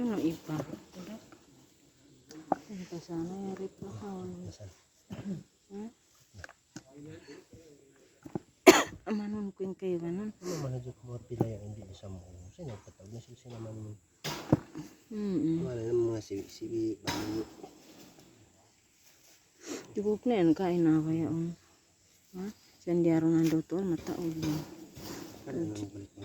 Ano, ano, sino iba? Ano ka sana yung replakaon? Nasaan? Amanon ko yung kayo ganon. Ano man na ko mga pila yung hindi sa mo. Sino patawag na sila naman mo. Hmm. Wala na mga sibi sibi. Cukup na yan kain na kaya on. Ha? Sandiaro na doktor mataog yun. Ano nang balik mo